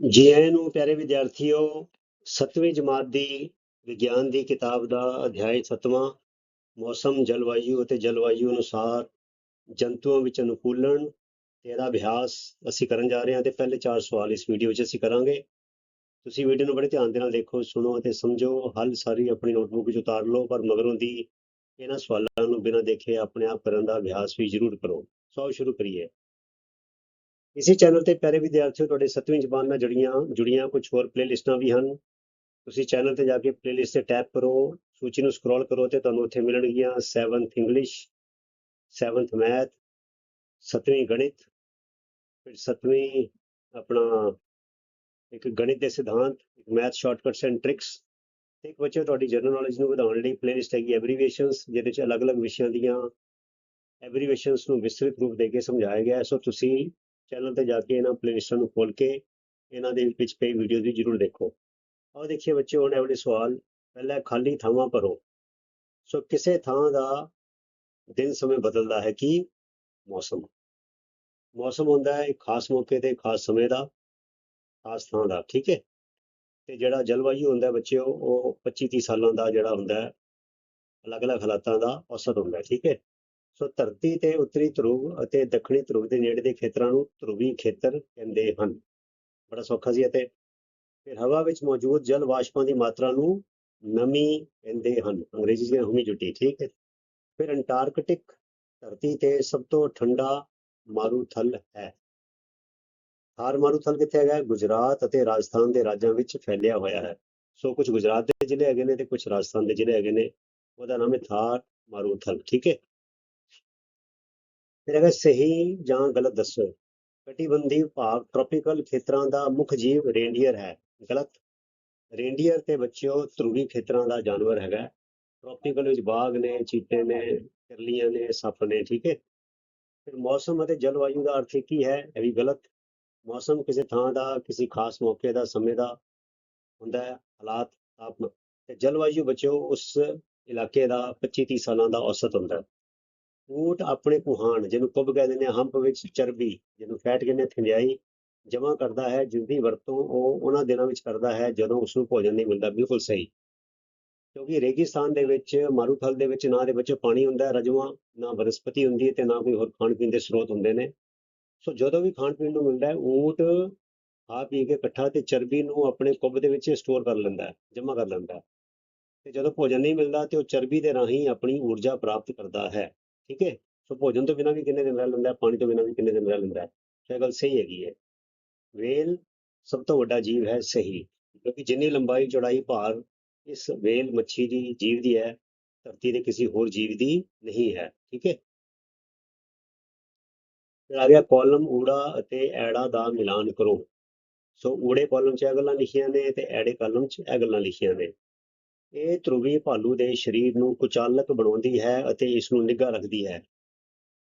ਜੀ ਆਇਆਂ ਨੂੰ ਪਿਆਰੇ ਵਿਦਿਆਰਥੀਓ 7ਵੀਂ ਜਮਾਤ ਦੀ ਵਿਗਿਆਨ ਦੀ ਕਿਤਾਬ ਦਾ ਅਧਿਆਇ 7ਵਾਂ ਮੌਸਮ, ਜਲਵਾਯੂ ਅਤੇ ਜਲਵਾਯੂ ਅਨੁਸਾਰ ਜੰਤੂਆਂ ਵਿੱਚ ਅਨੁਕੂਲਣ ਤੇ ਇਹਦਾ ਅਭਿਆਸ ਅਸੀਂ ਕਰਨ ਜਾ ਰਹੇ ਹਾਂ ਤੇ ਪਹਿਲੇ ਚਾਰ ਸਵਾਲ ਇਸ ਵੀਡੀਓ 'ਚ ਅਸੀਂ ਕਰਾਂਗੇ। ਤੁਸੀਂ ਵੀਡੀਓ ਨੂੰ ਬੜੇ ਧਿਆਨ ਦੇ ਨਾਲ ਦੇਖੋ, ਸੁਣੋ ਅਤੇ ਸਮਝੋ, ਹੱਲ ਸਾਰੀ ਆਪਣੀ ਨੋਟਬੁੱਕ 'ਚ ਉਤਾਰ ਲਓ, ਪਰ ਮਗਰੋਂ ਦੀ ਇਹਨਾਂ ਸਵਾਲਾਂ ਨੂੰ ਬਿਨਾਂ ਦੇਖੇ ਆਪਣੇ ਆਪ ਕਰਨ ਦਾ ਅਭਿਆਸ ਵੀ ਜ਼ਰੂਰ ਕਰੋ। ਸੋ ਸ਼ੁਰੂ ਕਰੀਏ। ਇਸੇ ਚੈਨਲ ਤੇ ਪਿਆਰੇ ਵਿਦਿਆਰਥੀਓ, ਤੁਹਾਡੇ 7ਵੀਂ ਜ਼ਬਾਨ ਨਾਲ ਜੁੜੀਆਂ ਜੁੜੀਆਂ, ਕੁਝ ਹੋਰ ਪਲੇਲਿਸਟਾਂ ਵੀ ਹਨ। ਤੁਸੀਂ ਚੈਨਲ ਤੇ ਜਾ ਕੇ ਪਲੇਲਿਸਟ ਤੇ ਟੈਪ ਕਰੋ, ਸੂਚੀ ਨੂੰ ਸਕਰੋਲ ਕਰੋ ਤੇ ਤੁਹਾਨੂੰ ਉੱਥੇ ਮਿਲਣਗੀਆਂ 7th ਇੰਗਲਿਸ਼ 7th ਮੈਥ 7ਵੀਂ ਗਣਿਤ, ਫਿਰ 7ਵੀਂ ਆਪਣਾ ਇੱਕ ਗਣਿਤ ਦੇ ਸਿਧਾਂਤ, ਇੱਕ ਮੈਥ ਸ਼ਾਰਟਕਟਸ ਐਂਡ ਟ੍ਰਿਕਸ ਤੇ ਇੱਕ ਬੱਚੇ ਤੁਹਾਡੀ ਜਨਰਲ ਨੌਲੇਜ ਨੂੰ ਵਧਾਉਣ ਲਈ ਪਲੇਲਿਸਟ ਹੈਗੀ ਐਬਰੀਵੇਸ਼ਨਸ ਜਿਹਦੇ ਚ ਅਲੱਗ-ਅਲੱਗ ਵਿਸ਼ਿਆਂ ਦੀਆਂ ਐਬਰੀਵੇਸ਼ਨਸ ਨੂੰ ਵਿਸਤ੍ਰਿਤ ਰੂਪ ਦੇ ਕੇ ਸਮਝਾਇਆ ਗਿਆ ਹੈ। ਸੋ ਤੁਸੀਂ ਚੈਨਲ ਤੇ ਜਾ ਕੇ ਇਹਨਾਂ ਪਲੇਲਿਸਟਾਂ ਨੂੰ ਖੋਲ ਕੇ ਇਹਨਾਂ ਦੇ ਵਿੱਚ ਪਈ ਵੀਡੀਓ ਵੀ ਜ਼ਰੂਰ ਦੇਖੋ। ਆਓ ਦੇਖੀਏ ਬੱਚੇ ਹੁਣ ਇਹ ਸਵਾਲ ਪਹਿਲਾ ਖਾਲੀ ਥਾਵਾਂ ਭਰੋ। ਸੋ ਕਿਸੇ ਥਾਂ ਦਾ ਦਿਨ ਸਮੇਂ ਬਦਲਦਾ ਹੈ ਕਿ ਮੌਸਮ? ਮੌਸਮ ਹੁੰਦਾ ਹੈ ਇੱਕ ਖਾਸ ਮੌਕੇ ਤੇ, ਖਾਸ ਸਮੇਂ ਦਾ, ਖਾਸ ਥਾਂ ਦਾ, ਠੀਕ ਹੈ? ਤੇ ਜਿਹੜਾ ਜਲਵਾਯੂ ਹੁੰਦਾ ਹੈ ਬੱਚਿਓ, ਉਹ 25 30 ਸਾਲਾਂ ਦਾ ਜਿਹੜਾ ਹੁੰਦਾ ਹੈ, ਅਲੱਗ-ਅਲੱਗ ਹਾਲਾਤਾਂ ਦਾ ਔਸਤ ਹੁੰਦਾ ਠੀਕ ਹੈ? ਸੋ ਧਰਤੀ ਤੇ ਉੱਤਰੀ ਧਰੁਵ ਅਤੇ ਦੱਖਣੀ ਧਰੁਵ ਦੇ ਨੇੜੇ ਦੇ ਖੇਤਰਾਂ ਨੂੰ ਧਰੁਵੀ ਖੇਤਰ ਕਹਿੰਦੇ ਹਨ। ਬੜਾ ਸੌਖਾ ਸੀ ਅਤੇ ਫਿਰ ਹਵਾ ਵਿੱਚ ਮੌਜੂਦ ਜਲ ਵਾਸ਼ਪਾਂ ਦੀ ਮਾਤਰਾ ਨੂੰ ਨਮੀ ਕਹਿੰਦੇ ਹਨ। ਅੰਗਰੇਜ਼ੀ ਵਿੱਚ ਹਿਊਮਿਡਿਟੀ ਠੀਕ ਹੈ। ਫਿਰ ਅੰਟਾਰਕਟਿਕ ਧਰਤੀ ਤੇ ਸਭ ਤੋਂ ਠੰਡਾ ਮਾਰੂਥਲ ਹੈ। ਥਾਰ ਮਾਰੂਥਲ ਕਿੱਥੇ ਹੈਗਾ? ਗੁਜਰਾਤ ਅਤੇ ਰਾਜਸਥਾਨ ਦੇ ਰਾਜਾਂ ਵਿੱਚ ਫੈਲਿਆ ਹੋਇਆ ਹੈ। ਸੋ ਕੁਝ ਗੁਜਰਾਤ ਦੇ ਜ਼ਿਲ੍ਹੇ ਹੈਗੇ ਨੇ ਤੇ ਕੁਝ ਰਾਜਸਥਾਨ ਦੇ ਜ਼ਿਲ੍ਹੇ ਹੈਗੇ ਨੇ। ਉਹਦਾ ਨਾਮ ਹੈ ਥਾਰ ਮਾਰੂਥਲ, ਠੀਕ ਹੈ। ਫਿਰ ਅਗਰ ਸਹੀ ਜਾਂ ਗਲਤ ਦੱਸੋ। ਕਟੀਬੰਧੀ ਭਾਗ ਟ੍ਰੋਪੀਕਲ ਖੇਤਰਾਂ ਦਾ ਮੁੱਖ ਜੀਵ ਰੇਂਡੀਅਰ ਹੈ। ਗਲਤ। ਰੇਂਡੀਅਰ ਤੇ ਬੱਚਿਓ ਧਰੁਵੀ ਖੇਤਰਾਂ ਦਾ ਜਾਨਵਰ ਹੈਗਾ। ਟ੍ਰੋਪੀਕਲ ਵਿੱਚ ਬਾਗ ਨੇ, ਚੀਤੇ ਨੇ ਕਿਰਲੀਆਂ ਨੇ, ਸੱਪ ਨੇ, ਠੀਕ ਹੈ। ਫਿਰ ਮੌਸਮ ਅਤੇ ਜਲਵਾਯੂ ਦਾ ਅਰਥ ਕੀ ਹੈ? ਇਹ ਵੀ ਗਲਤ। ਮੌਸਮ ਕਿਸੇ ਥਾਂ ਦਾ, ਕਿਸੇ ਖਾਸ ਮੌਕੇ ਦਾ, ਸਮੇਂ ਦਾ ਹੁੰਦਾ ਹੈ। ਹਾਲਾਤ, ਤਾਪਮਾਨ ਤੇ ਜਲਵਾਯੂ ਬੱਚਿਓ ਉਸ ਇਲਾਕੇ ਦਾ 25 30 ਸਾਲਾਂ ਦਾ ਔਸਤ ਹੁੰਦਾ ਹੈ। ਊਂਟ ਆਪਣੇ ਕੁਹਾਨ, ਜਿਹਨੂੰ ਕੁੱਬ ਕਹਿੰਦੇ ਨੇ, ਹੰਪ ਵਿੱਚ ਚਰਬੀ, ਜਿਹਨੂੰ ਫੈਟ ਕਹਿੰਦੇ ਨੇ ਥੰਜਾਈ, ਜਮ੍ਹਾਂ ਕਰਦਾ ਹੈ ਜਿਸ ਦੀ ਵਰਤੋਂ ਉਹ ਉਹਨਾਂ ਦਿਨਾਂ ਵਿੱਚ ਕਰਦਾ ਹੈ, ਜਦੋਂ ਉਸ ਨੂੰ ਭੋਜਨ ਨਹੀਂ ਮਿਲਦਾ। ਬਿਲਕੁਲ ਸਹੀ। ਕਿਉਂਕਿ ਰੇਗਿਸਤਾਨ ਦੇ ਵਿੱਚ, ਮਾਰੂਥਲ ਦੇ ਵਿੱਚ ਨਾ ਦੇ ਵਿੱਚ ਪਾਣੀ ਹੁੰਦਾ ਹੈ, ਰਜਵਾ, ਨਾ ਬਨਸਪਤੀ ਹੁੰਦੀ ਹੈ ਤੇ ਨਾ ਕੋਈ ਹੋਰ ਖਾਣ ਪੀਣ ਦੇ ਸਰੋਤ ਹੁੰਦੇ ਨੇ। ਸੋ ਜਦੋਂ ਵੀ ਖਾਣ ਪੀਣ ਨੂੰ ਮਿਲਦਾ ਹੈ ਊਂਟ ਖਾ ਪੀ ਕੇ ਇਕੱਠਾ ਤੇ ਚਰਬੀ ਨੂੰ ਆਪਣੇ ਕੁੱਬ ਦੇ ਵਿੱਚ ਸਟੋਰ ਕਰ ਲੈਂਦਾ ਹੈ, ਜਮ੍ਹਾਂ ਕਰ ਲੈਂਦਾ ਹੈ। ਤੇ ਜਦੋਂ ਭੋਜਨ ਨਹੀਂ ਮਿਲਦਾ ਤੇ ਉਹ ਚਰਬੀ ਦੇ ਰਾਹੀਂ ਆਪਣੀ ਊਰਜਾ ਪ੍ਰਾਪਤ ਕਰਦਾ ਹੈ। ਠੀਕ ਹੈ? ਸੋ ਭੋਜਨ ਤੋਂ ਬਿਨਾਂ ਵੀ ਕਿੰਨੇ ਦਿਨ ਰਹਿ ਲੈਂਦਾ ਹੈ ਪਾਣੀ ਤੋਂ ਬਿਨਾਂ ਵੀ ਕਿੰਨੇ ਦਿਨ ਰਹਿ ਲੈਂਦਾ ਹੈ? ਸੋ ਇਹ ਗੱਲ ਸਹੀ ਹੈਗੀ ਹੈ। ਵੇਲ ਸਭ ਤੋਂ ਵੱਡਾ ਜੀਵ ਹੈ ਸਹੀ, ਕਿਉਂਕਿ ਜਿੰਨੀ ਲੰਬਾਈ, ਚੌੜਾਈ, ਭਾਰ ਇਸ ਵੇਲ, ਮੱਛੀ ਦੀ ਜੀਵ ਦੀ ਹੈ, ਧਰਤੀ ਦੇ ਕਿਸੇ ਹੋਰ ਜੀਵ ਦੀ ਨਹੀਂ ਹੈ, ਠੀਕ ਹੈ? ਫਿਰ ਕਾਲਮ ਊੜਾ ਅਤੇ ਐੜਾ ਦਾ ਮਿਲਾਨ ਕਰੋ। ਸੋ ਊੜੇ ਕਾਲਮ 'ਚ ਇਹ ਗੱਲਾਂ ਲਿਖੀਆਂ ਨੇ ਤੇ ਐੜੇ ਕਾਲਮ 'ਚ ਇਹ ਗੱਲਾਂ ਲਿਖੀਆਂ ਨੇ। ਇਹ ਧਰੁਵੀ ਭਾਲੂ ਦੇ ਸਰੀਰ ਨੂੰ ਕੁਚਾਲਕ ਬਣਾਉਂਦੀ ਹੈ ਅਤੇ ਇਸ ਨੂੰ ਨਿੱਘਾ ਰੱਖਦੀ ਹੈ।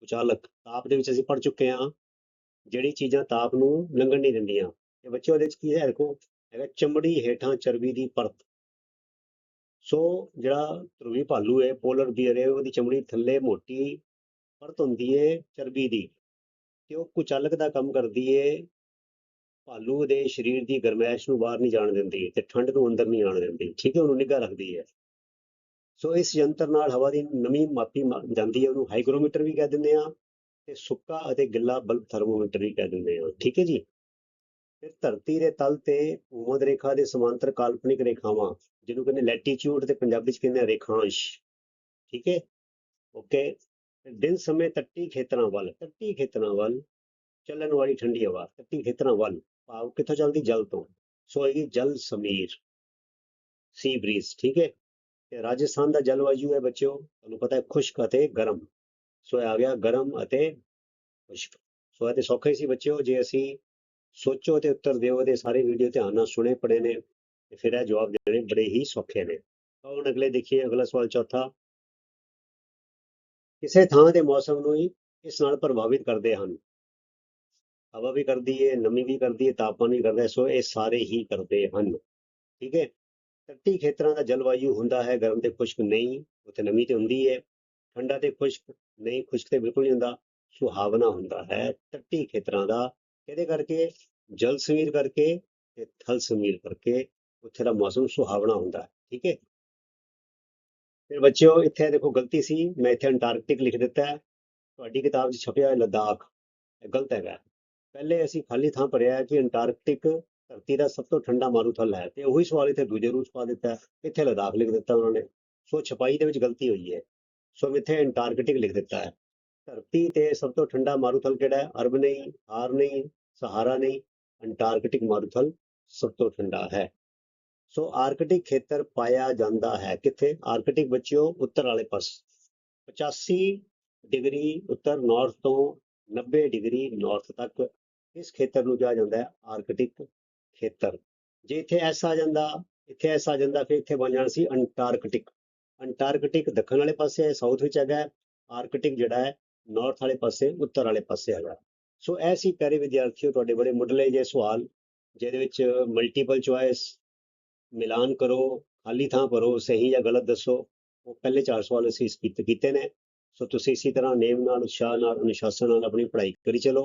ਕੁਚਾਲਕ ਤਾਪ ਦੇ ਵਿੱਚ ਅਸੀਂ ਪੜ ਚੁੱਕੇ ਹਾਂ। ਜਿਹੜੀ ਚੀਜ਼ਾਂ ਤਾਪ ਨੂੰ ਲੰਘਣ ਨਹੀਂ ਦਿੰਦੀਆਂ। ਤੇ ਬੱਚੇ ਉਹਦੇ ਵਿੱਚ ਕੀ ਹੈ? ਦੇਖੋ, ਹੈਗਾ ਚਮੜੀ ਹੇਠਾਂ ਚਰਬੀ ਦੀ ਪਰਤ। ਸੋ ਜਿਹੜਾ ਧਰੁਵੀ ਭਾਲੂ ਹੈ, ਪੋਲਰ ਬੀਅਰ ਹੈ, ਉਹਦੀ ਚਮੜੀ ਥੱਲੇ ਮੋਟੀ ਪਰਤ ਹੁੰਦੀ ਹੈ ਚਰਬੀ ਦੀ। ਤੇ ਉਹ ਕੁਚਾਲਕ ਦਾ ਕੰਮ ਕਰਦੀ ਹੈ ਭਾਲੂ ਦੇ ਸਰੀਰ ਦੀ ਗਰਮੈਸ਼ ਨੂੰ ਬਾਹਰ ਨਹੀਂ ਜਾਣ ਦਿੰਦੀ ਤੇ ਠੰਡ ਨੂੰ ਅੰਦਰ ਨਹੀਂ ਆਉਣ ਦਿੰਦੀ, ਠੀਕ ਹੈ, ਉਹਨੂੰ ਨਿੱਘਾ ਰੱਖਦੀ ਹੈ। ਸੋ ਇਸ ਯੰਤਰ ਨਾਲ ਹਵਾ ਦੀ ਨਮੀ ਮਾਪੀ ਮਾ- ਜਾਂਦੀ ਹੈ, ਉਹਨੂੰ ਹਾਈਗਰੋਮੀਟਰ ਵੀ ਕਹਿ ਦਿੰਦੇ ਆ ਤੇ ਸੁੱਕਾ ਅਤੇ ਗਿੱਲਾ ਬਲਬ ਥਰਮੋਮੀਟਰ ਵੀ ਕਹਿ ਦਿੰਦੇ ਆ ਠੀਕ ਹੈ ਜੀ। ਫਿਰ ਧਰਤੀ ਦੇ ਤਲ ਤੇ ਭੂਮਧ ਰੇਖਾ ਦੇ ਸਮਾਂਤਰ ਕਾਲਪਨਿਕ ਰੇਖਾਵਾਂ, ਜਿਹਨੂੰ ਕਹਿੰਦੇ ਲੈਟੀਟਿਊਡ ਤੇ ਪੰਜਾਬੀ ਚ ਕਹਿੰਦੇ ਆ ਰੇਖਾਂਸ਼, ਠੀਕ ਹੈ। ਓਕੇ ਦਿਨ ਸਮੇਂ ਤੱਟੀ ਖੇਤਰਾਂ ਵੱਲ, ਤੱਟੀ ਖੇਤਰਾਂ ਵੱਲ ਚੱਲਣ ਵਾਲੀ ਠੰਡੀ ਹਵਾ, ਤੱਟੀ ਖੇਤਰਾਂ ਵੱਲ। ਭਾਵ ਕਿੱਥੋਂ ਚੱਲਦੀ? ਜਲ ਤੋਂ। ਸੋ ਹੈਗੀ ਜਲ ਸਮੀਰ ਸੀ ਬਰੀਜ਼ ਠੀਕ ਹੈ? ਤੇ ਰਾਜਸਥਾਨ ਦਾ ਜਲਵਾਯੂ ਹੈ ਬੱਚਿਓ, ਤੁਹਾਨੂੰ ਪਤਾ ਹੈ ਖੁਸ਼ਕ ਅਤੇ ਗਰਮ। ਸੋ ਆ ਗਿਆ ਗਰਮ ਅਤੇ ਖੁਸ਼ਕ। ਸੋ ਇਹ ਤੇ ਸੌਖਾ ਹੀ ਸੀ ਬੱਚਿਓ, ਜੇ ਅਸੀਂ ਸੋਚੋ ਤੇ ਉੱਤਰ ਦਿਓ ਤੇ ਸਾਰੇ ਵੀਡੀਓ ਧਿਆਨ ਨਾਲ ਸੁਣੇ ਪੜੇ ਨੇ, ਤੇ ਫਿਰ ਇਹ ਜਵਾਬ ਦੇਣੇ ਬੜੇ ਹੀ ਸੌਖੇ ਨੇ। ਤਾਂ ਹੁਣ ਅਗਲੇ ਦੇਖੀਏ, ਅਗਲਾ ਸਵਾਲ ਚੌਥਾ। ਕਿਸੇ ਥਾਂ ਦੇ ਮੌਸਮ ਨੂੰ ਹੀ ਇਸ ਨਾਲ ਪ੍ਰਭਾਵਿਤ ਕਰਦੇ ਹਨ। ਹਵਾ ਵੀ ਕਰਦੀ ਹੈ ਨਮੀ ਵੀ ਕਰਦੀ ਹੈ ਤਾਪਮਾਨ ਵੀ ਕਰਦਾ ਹੈ ਸੋ ਇਹ ਸਾਰੇ ਹੀ ਕਰਦੇ ਹਨ। ਠੀਕ ਹੈ ਤੱਟੀ ਖੇਤਰਾਂ ਦਾ ਜਲਵਾਯੂ ਹੁੰਦਾ ਹੈ, ਗਰਮ ਤੇ ਖੁਸ਼ਕ ਨਹੀਂ, ਉੱਥੇ ਨਮੀ ਤੇ ਹੁੰਦੀ ਹੈ ਠੰਡਾ ਤੇ ਖੁਸ਼ਕ ਨਹੀਂ, ਖੁਸ਼ਕ ਤੇ ਬਿਲਕੁਲ ਨਹੀਂ ਹੁੰਦਾ, ਸੁਹਾਵਣਾ ਹੁੰਦਾ ਹੈ ਤੱਟੀ ਖੇਤਰਾਂ ਦਾ। ਇਹਦੇ ਕਰਕੇ? ਜਲ ਸਮੀਰ ਕਰਕੇ ਤੇ ਥਲ ਸਮੀਰ ਕਰਕੇ ਉੱਥੇ ਦਾ ਮੌਸਮ ਸੁਹਾਵਣਾ ਹੁੰਦਾ ਹੈ। ਠੀਕ ਹੈ ਫਿਰ ਬੱਚਿਓ, ਇੱਥੇ ਦੇਖੋ ਗਲਤੀ ਸੀ, ਮੈਂ ਇੱਥੇ ਅੰਟਾਰਕਟਿਕ ਲਿਖ ਦਿੱਤਾ ਹੈ। ਤੁਹਾਡੀ ਕਿਤਾਬ 'ਚ ਛਪਿਆ ਹੈ, ਲੱਦਾਖ। ਇਹ ਗਲਤ ਹੈਗਾ। ਪਹਿਲੇ ਅਸੀਂ ਖਾਲੀ ਥਾਂ ਭਰਿਆ ਕਿ ਅੰਟਾਰਕਟਿਕ ਧਰਤੀ ਦਾ ਸਭ ਤੋਂ ਠੰਡਾ ਮਾਰੂਥਲ ਹੈ ਤੇ ਉਹੀ ਸਵਾਲ ਇੱਥੇ ਦੂਜੇ ਰੂਪ ਪਾ ਦਿੱਤਾ ਇੱਥੇ ਲਦਾਖ ਲਿਖ ਦਿੱਤਾ ਉਹਨਾਂ ਨੇ। ਸੋ ਛਪਾਈ ਦੇ ਵਿੱਚ ਗਲਤੀ ਹੋਈ ਹੈ। ਸੋ ਇੱਥੇ ਅੰਟਾਰਕਟਿਕ ਲਿਖ ਦਿੱਤਾ ਹੈ। ਧਰਤੀ ਤੇ ਸਭ ਤੋਂ ਠੰਡਾ ਮਾਰੂਥਲ ਕਿਹੜਾ ਹੈ? ਅਰਬ ਨਹੀਂ ਹਾਰ ਨਹੀਂ ਸਹਾਰਾ ਨਹੀਂ ਅੰਟਾਰਕਟਿਕ ਮਾਰੂਥਲ ਸਭ ਤੋਂ ਠੰਡਾ ਹੈ। ਸੋ ਆਰਕਟਿਕ ਖੇਤਰ ਪਾਇਆ ਜਾਂਦਾ ਹੈ। ਕਿੱਥੇ? ਆਰਕਟਿਕ ਬੱਚਿਓ ਉੱਤਰ ਵਾਲੇ ਪਾਸ। 85 ਡਿਗਰੀ ਉੱਤਰ ਨਾਰਥ ਤੋਂ 90 ਡਿਗਰੀ ਨਾਰਥ ਤੱਕ ਇਸ ਖੇਤਰ ਨੂੰ ਕਿਹਾ ਜਾਂਦਾ ਹੈ, ਆਰਕਟਿਕ ਖੇਤਰ। ਜੇ ਇੱਥੇ ਐਸ ਆ ਜਾਂਦਾ, ਇੱਥੇ ਐਸ ਆ ਜਾਂਦਾ, ਫਿਰ ਇੱਥੇ ਬਣ ਜਾਣਾ ਸੀ ਅੰਟਾਰਕਟਿਕ ਅੰਟਾਰਕਟਿਕ ਦੱਖਣ ਵਾਲੇ ਪਾਸੇ ਹੈ ਸਾਊਥ ਵਿੱਚ ਹੈਗਾ ਆਰਕਟਿਕ ਜਿਹੜਾ ਹੈ ਨਾਰਥ ਵਾਲੇ ਪਾਸੇ, ਉੱਤਰ ਵਾਲੇ ਪਾਸੇ ਹੈਗਾ ਸੋ ਇਹ ਸੀ ਪਿਆਰੇ ਵਿਦਿਆਰਥੀਓ, ਤੁਹਾਡੇ ਬੜੇ ਮੁੱਢਲੇ ਜਿਹੇ ਸਵਾਲ, ਜਿਹਦੇ ਵਿੱਚ ਮਲਟੀਪਲ ਚੁਆਇਸ ਮਿਲਾਨ ਕਰੋ, ਖਾਲੀ ਥਾਂ ਭਰੋ, ਸਹੀ ਜਾਂ ਗਲਤ ਦੱਸੋ। ਉਹ ਪਹਿਲੇ ਚਾਰ ਸਵਾਲ ਅਸੀਂ ਇਸ ਕੀਤੇ ਕੀਤੇ ਨੇ। ਸੋ ਤੁਸੀਂ ਇਸੇ ਤਰ੍ਹਾਂ ਨੇਮ ਨਾਲ, ਉਤਸ਼ਾਹ ਨਾਲ, ਅਨੁਸ਼ਾਸਨ ਨਾਲ ਆਪਣੀ ਪੜ੍ਹਾਈ ਕਰੀ ਚਲੋ।